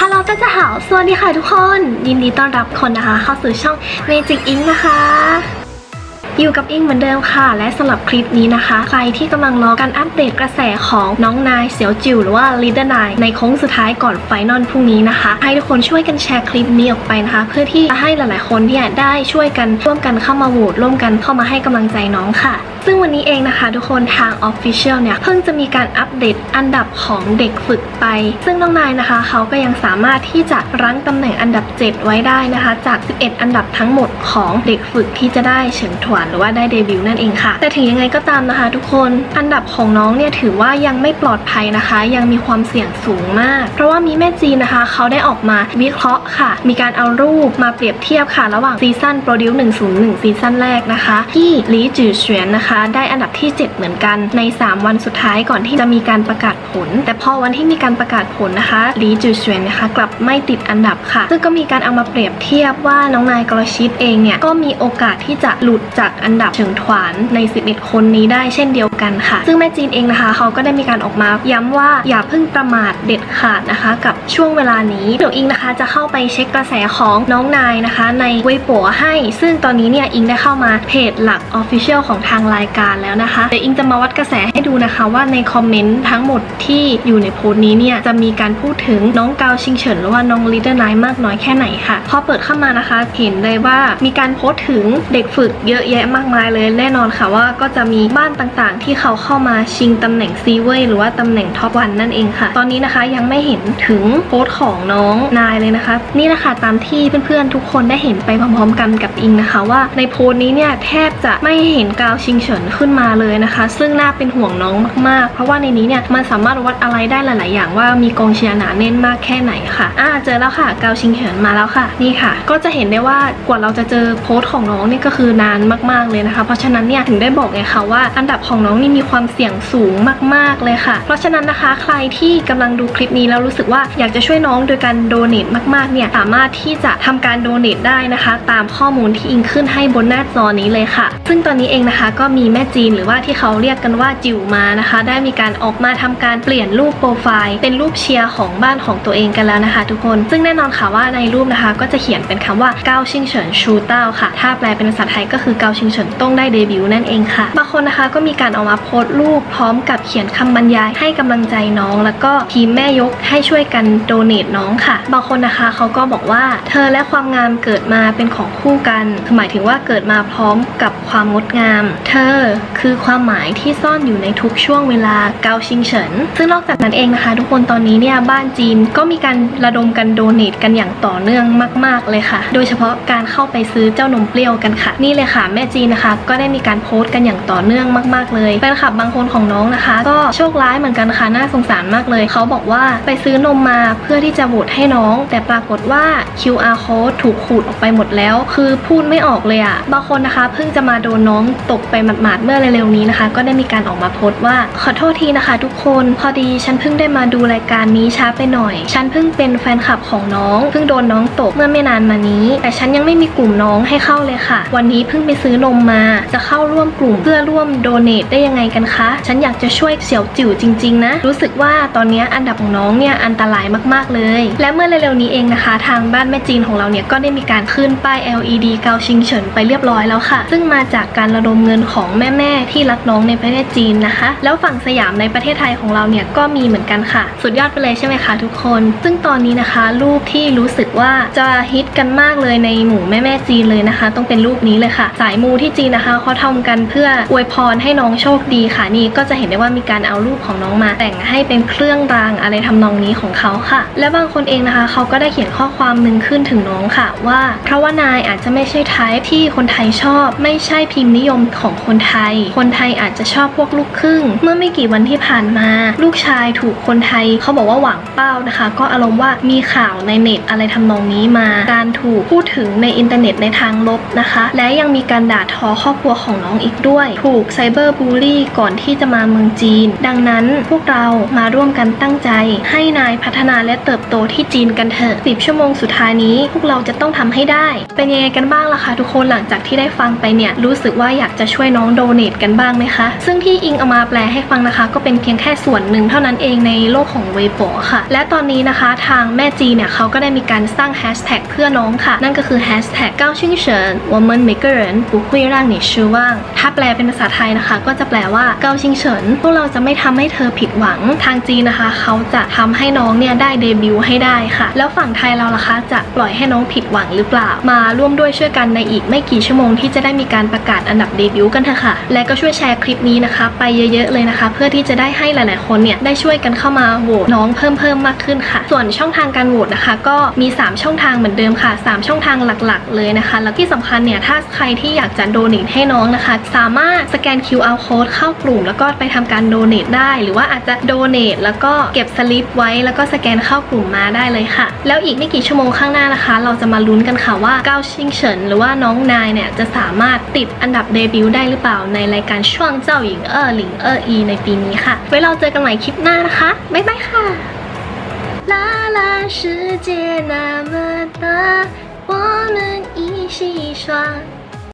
ฮัลโหล大家好สวัสดีค่ะทุกคน ยินดีต้อนรับคนนะคะ เข้าสู่ช่อง Magic Ink นะคะ อยู่กับอิงเหมือนเดิมค่ะ และสำหรับคลิปนี้นะคะ ใครที่กำลังรอการอัปเดตกระแสของน้องนายเสียวจิวหรือว่าลีดเดอร์นายในโค้งสุดท้ายก่อนไฟนอลพรุ่งนี้นะคะ ให้ทุกคนช่วยกันแชร์คลิปนี้ออกไปนะคะ เพื่อที่จะให้หลาย ๆ คนเนี่ยได้ช่วยกันร่วมกันเข้ามาโหวตร่วมกันเข้ามาให้กำลังใจน้องค่ะ ซึ่งวันนี้เองนะคะทุกคนทาง Official เนี่ย เพิ่งจะมีการอัปเดตอันดับของเด็กฝึกไป ซึ่งน้องนายนะคะ เขาก็ยังสามารถที่จะรั้งตำแหน่งอันดับ 7 ไว้ได้นะคะ จาก 11 อันดับทั้งหมดของเด็กฝึกที่จะได้เฉิงถวนหรือว่าได้เดบิวต์นั่นเองค่ะ แต่ถึงยังไงก็ตามนะคะ ทุกคนอันดับของน้องเนี่ยถือว่ายังไม่ปลอดภัยนะคะ ยังมีความเสี่ยงสูงมาก เพราะว่ามีแม่จีนนะคะ เขาได้ออกมาวิเคราะห์ค่ะ มีการเอารูปมาเปรียบเทียบค่ะ ระหว่างซีซั่น Produce 101ซีซั่นแรกนะคะที่ลีจือเฉียนนะคะได้อันดับที่ 7 เหมือนกันใน 3 วันสุดท้ายก่อนที่จะมีการประกาศผล แต่พอวันที่มีการประกาศผลนะคะลีจือเฉียนนะคะกลับไม่ติดอันดับค่ะ ซึ่งก็มีการเอามาเปรียบเทียบว่าน้องนายกรชิตเองเนี่ยก็มีโอกาสที่จะหลุดจากอันดับเฉิงถวานใน 11 คนนี้ได้เช่นเดียวกันค่ะ ซึ่งแม่จีนเองนะคะเขาก็ได้มีการออกมาย้ำว่าอย่าเพิ่งประมาทเด็ดขาดนะคะ กับช่วงเวลานี้เดี๋ยวอิงนะคะจะเข้าไปเช็คกระแสของน้องนายนะคะ ในเว็บปัวให้ ซึ่งตอนนี้เนี่ยอิงได้เข้ามาเพจหลัก Official ของทางรายการแล้วนะคะเดี๋ยวอิงจะมาวัดกระแสให้ดูนะคะ ว่าในคอมเมนต์ทั้งหมดที่อยู่ในโพสต์นี้เนี่ยจะมีการพูดถึงน้องกาวชิงเฉินหรือว่าน้องลิเดอร์ไนมากน้อยแค่ไหนค่ะพอเปิดเข้ามานะคะ เห็นเลยว่ามีการโพสต์ถึงเด็กฝึกเยอะแยะมากมายเลยแน่นอนค่ะว่าก็จะมีบ้านต่างๆ ที่เขาเข้ามาชิงตำแหน่งซีเวยหรือว่าตำแหน่งท็อปวันนั่นเองค่ะ ตอนนี้นะคะยังไม่เห็นถึงโพสต์ของน้องนายเลยนะคะ นี่นะคะตามที่เพื่อนๆทุกคนได้เห็นไปพร้อมๆ กันกับอิงนะคะ ว่าในโพสต์นี้เนี่ยแทบจะไม่เห็นกาวชิงเฉินขึ้นมาเลยนะคะ ซึ่งน่าเป็นห่วงน้องมากๆ เพราะว่าในนี้เนี่ยมันสามารถวัดอะไรได้หลาย ๆ อย่างว่ามีกองเชียร์หนาแน่นมากแค่ไหนค่ะอ่าเจอแล้วค่ะเกาชิงเฉินมาแล้วค่ะ นี่ค่ะ ก็จะเห็นได้ว่ากว่าเราจะเจอโพสต์ของน้องเนี่ยก็คือนานมาก ๆ เลยนะคะ เพราะฉะนั้นเนี่ยถึงได้บอกไงคะว่าอันดับของน้องนี่มีความเสี่ยงสูงมาก ๆ เลยค่ะ เพราะฉะนั้นนะคะใครที่กำลังดูคลิปนี้แล้วรู้สึกว่าอยากจะช่วยน้องโดยการโดเนทมาก ๆ เนี่ยสามารถที่จะทำการโดเนทได้นะคะ ตามข้อมูลที่อิงขึ้นให้บนหน้าจอนี้เลยค่ะ ซึ่งตอนนี้เองนะคะก็มีแม่จีนหรือว่าที่เขาเรียกกันว่าจิ๋วมานะคะ ได้มีการออกมาทำการเปลี่ยนรูปโปรไฟล์ เป็นรูปเชียร์ของบ้านของตัวเองกันแล้วนะคะ ทุกคน ซึ่งแน่นอนค่ะว่าในรูปนะคะ ก็จะเขียนเป็นคำว่าเก้าชิงเฉินชูเต้าค่ะ ถ้าแปลเป็นภาษาไทยก็คือเก้าชิงเฉินต้องได้เดบิวต์นั่นเองค่ะ บางคนนะคะก็มีการออกมาโพสต์รูปพร้อมกับเขียนคำบรรยายให้กำลังใจน้อง แล้วก็ทีมแม่ยกให้ช่วยกันโดเนทน้องค่ะ บางคนนะคะเขาก็บอกว่าเธอและความงามเกิดมาเป็นของคู่กัน หมายถึงว่าเกิดมาพร้อมกับความงดงาม เธอคือความหมายที่ซ่อนอยู่ในทุกช่วงเวลาเกาชิงเฉิน ซึ่งนอกจากนั้นเองนะคะ ทุกคนตอนนี้เนี่ยบ้านจีนก็มีการระดมกันโดเนทกันอย่างต่อเนื่องมาก ๆ เลยค่ะ โดยเฉพาะการเข้าไปซื้อเจ้านมเปรี้ยวกันค่ะ นี่เลยค่ะ แม่จีนนะคะ ก็ได้มีการโพสต์กันอย่างต่อเนื่องมาก ๆ เลยแฟนคลับบางคนของน้องนะคะ ก็โชคร้ายเหมือนกันค่ะน่าสงสารมากเลย เขาบอกว่าไปซื้อนมมาเพื่อที่จะโหวตให้น้อง แต่ปรากฏว่า QR code ถูกขูดออกไปหมดแล้ว คือพูดไม่ออกเลยอะบางคนนะคะเพิ่งจะมาโดนน้องตกไปหมาดๆเมื่อเร็วๆนี้นะคะ ก็ได้มีการออกมาโพสต์ว่า ขอโทษทีนะคะ ทุกคนพอดีฉันเพิ่งได้มาดูรายการนี้ช้าไปหน่อย ฉันเพิ่งเป็นแฟนคลับของน้อง เพิ่งโดนน้องตกเมื่อไม่นานมานี้ แต่ฉันยังไม่มีกลุ่มน้องให้เข้าเลยค่ะ วันนี้เพิ่งไปซื้อนมมา จะเข้าร่วมกลุ่มเพื่อร่วมโดเนทได้ยังไงกันคะ ฉันอยากจะช่วยเสี่ยวจิ๋วจริง ๆ นะ รู้สึกว่าตอนนี้อันดับของน้องเนี่ยอันตรายมากๆเลย และเมื่อเร็วๆนี้เองนะคะ ทางบ้านแม่จีนของเราเนี่ยก็ได้มีการขึ้นป้าย LED เกาชิงเฉินไปเรียบร้อยแล้วค่ะ ซึ่งมาจากการระดมเงินของแม่ๆที่รักน้องในประเทศจีนนะคะ แล้วฝั่งสยามในประเทศไทยของเราเนี่ยก็มีเหมือนกันค่ะ สุดยอดไปเลยใช่ไหมคะทุกคน ซึ่งตอนนี้นะคะรูปที่รู้สึกว่าจะฮิตกันมากเลยในหมู่แม่ๆจีนเลยนะคะ ต้องเป็นรูปนี้เลยค่ะ สายมูที่จีนนะคะเขาทำกันเพื่ออวยพรให้น้องโชคดีค่ะนี่ก็จะเห็นได้ว่ามีการเอารูปของน้องมาแต่งให้เป็นเครื่องรางอะไรทำนองนี้ของเขาค่ะ และบางคนเองนะคะเขาก็ได้เขียนข้อความหนึ่งขึ้นถึงน้องค่ะว่า เพราะว่านายอาจจะไม่ใช่ไทป์ที่คนไทยชอบ ไม่ใช่พิมพ์นิยมของคนไทย คนไทยอาจจะชอบพวกลูกครึ่ง เมื่อไม่กี่วันที่ผ่านมา ลูกชายถูกคนไทยเขาบอกว่าหวังเป้านะคะ ก็อารมณ์ว่ามีข่าวในเน็ตอะไรทำนองนี้มา การถูกพูดถึงในอินเทอร์เน็ตในทางลบนะคะ และยังมีการด่าทอครอบครัวของน้องอีกด้วย ถูกไซเบอร์บูลลี่ก่อนที่จะมาเมืองจีน ดังนั้นพวกเรามาร่วมกันตั้งใจ ให้นายพัฒนาและเติบโตที่จีนกันเถอะ10ชั่วโมงสุดท้ายนี้ พวกเราจะต้องทำให้ได้ เป็นยังไงกันบ้างล่ะคะทุกคนหลังจากที่ได้ฟังไปเนี่ยรู้สึกว่าอยากจะช่วยน้องน้องโดเนทกันบ้างไหมคะ ซึ่งที่อิงเอามาแปลให้ฟังนะคะ ก็เป็นเพียงแค่ส่วนหนึ่งเท่านั้นเองในโลกของเวโปค่ะ และตอนนี้นะคะทางแม่จีเนี่ยเขาก็ได้มีการสร้างแฮชแท็กเพื่อน้องค่ะ นั่นก็คือแฮชแท็กก้าวชิงเฉิน woman maker บุคุยร่างเนี่ยชื่อว่าง ถ้าแปลเป็นภาษาไทยนะคะ ก็จะแปลว่าก้าวชิงเฉินพวกเราจะไม่ทำให้เธอผิดหวัง ทางจีนะคะ เขาจะทำให้น้องเนี่ยได้เดบิวต์ให้ได้ค่ะ แล้วฝั่งไทยเราล่ะคะจะปล่อยให้น้องผิดหวังหรือเปล่า มาร่วมด้วยช่วยกันในอีกไม่กี่ชั่วโมงที่จะได้มีการประกาศอันดับเดบิวต์กันถอะค่ะ และก็ช่วยแชร์คลิปนี้นะคะ ไปเยอะๆเลยนะคะ เพื่อที่จะได้ให้หลาย ๆ คนเนี่ยได้ช่วยกันเข้ามาโหวตน้องเพิ่มเพิ่มมากขึ้นค่ะ ส่วนช่องทางการโหวตนะคะ ก็มี 3 ช่องทางเหมือนเดิมค่ะ 3 ช่องทางหลักๆ เลยนะคะ แล้วที่สำคัญเนี่ยถ้าใครที่อยากจะโดเนทให้น้องนะคะ สามารถสแกน QR code เข้ากลุ่ม แล้วก็ไปทำการโดเนทได้ หรือว่าอาจจะโดเนทแล้วก็เก็บสลิปไว้ แล้วก็สแกนเข้ากลุ่มมาได้เลยค่ะ แล้วอีกไม่กี่ชั่วโมงข้างหน้านะคะ เราจะมาลุ้นกันค่ะว่าก้าวชิงเฉินหรือว่าน้องนายเนี่ยจะสามารถติดอันดับเดบิวต์ได้หรือเปล่าในรายการช่วงเจ้าหญิงเออหลิงเอออีในปีนี้ค่ะ ไว้เราเจอกันใหม่คลิปหน้านะคะ บ๊ายบายค่ะ啦啦，世界那么大，我们一起闯。